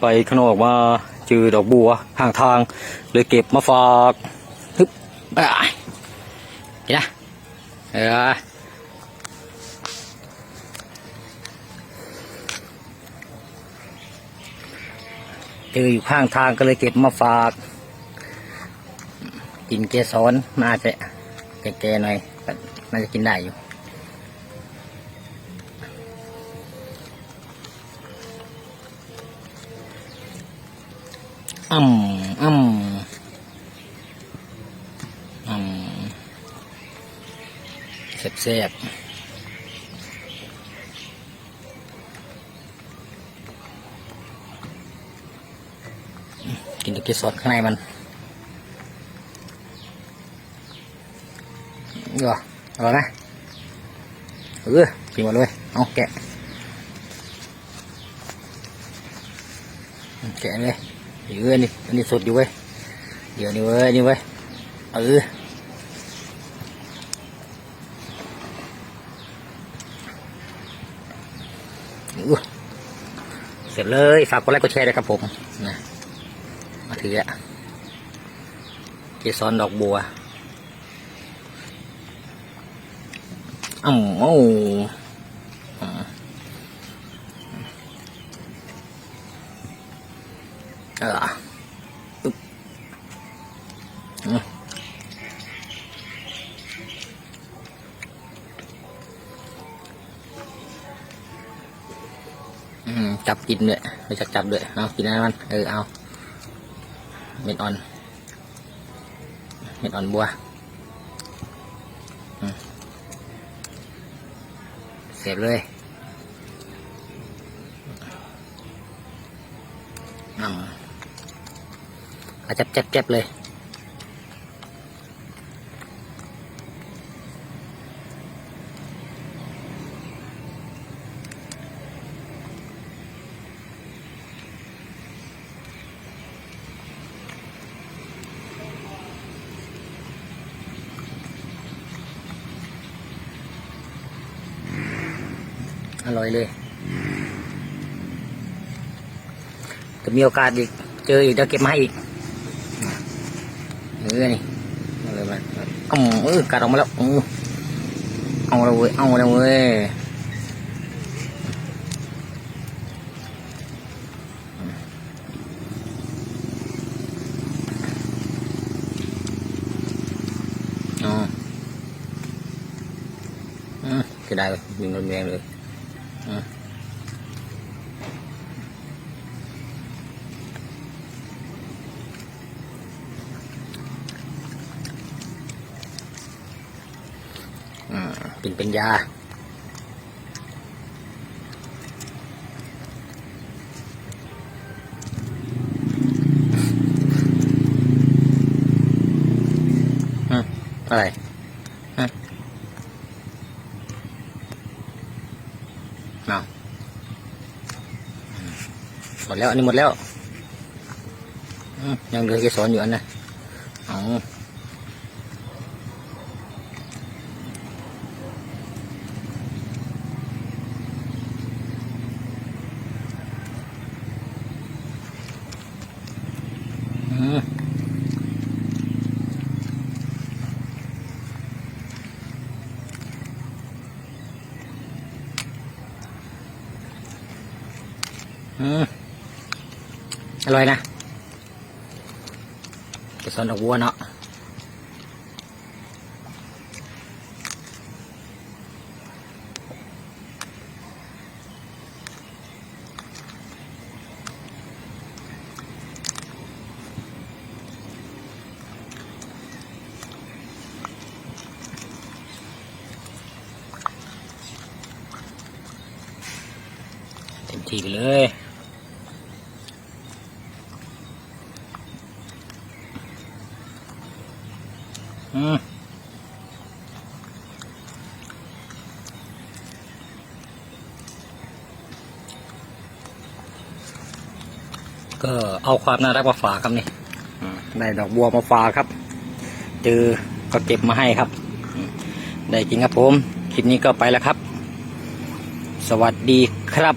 ไปข้างนอกมาเจอดอกบัวข้างทาง เลยเก็บมาฝากฮึบอะกินนะเออเจออยู่ข้างทางก็เลยเก็บมาฝาก กินเกสรน่าจะแก่ๆหน่อยน่าจะกินได้อยู่ อ่ำอ่ำอ่ำแซ่บแซ่บกินแตะกี้ซอสข้างในมันนี่วะอร่อยไหมเออกินหมดเลยเอาแกะแกะเลย เดี๋ยอันนี้อันนี้สดอยู่เว้ยเดี๋ยวนี่เว้ยนี่เว้ยเออเสร็จเลยฝากกดไลค์กดแชร์ด้วยครับผมนะมาถืออะเกสรดอกบัวอ้าวโอ้อ่าเออปึ๊บจับกินด้วยไม่จับจับด้วย เอากินอะไรมัน เออ เอา เม็ดอ่อน เม็ดอ่อนบัวเสร็จเลยอืมเอาจับจับจับเลย อร่อยเลยจะมีโอกาสอีก เจออีกเดี๋ยวเก็บมาให้อีก เออนี่เอาเลยมาอ๋อเออกัดออกมาแล้วเออเอาแล้วเว้ย เอาแล้วเว้ยอ๋ออืมจะได้เลยยิง เลยอืมอืมกินเป็นยาอืมอะไรอืมเอาหมดแล้ว อันนี้หมดแล้วอืมยังเหลือเกสรอยู่อันนะอาอื อืมอร่อยนะกระสอนดอกวัวเนาะ ทีไปเลยอืมก็เอาความน่ารักมาฝากครับนี่ได้ดอกบัวมาฝากครับ เจอก็เก็บมาให้ครับ ได้จริงครับผม คลิปนี้ก็ไปแล้วครับ สวัสดีครับ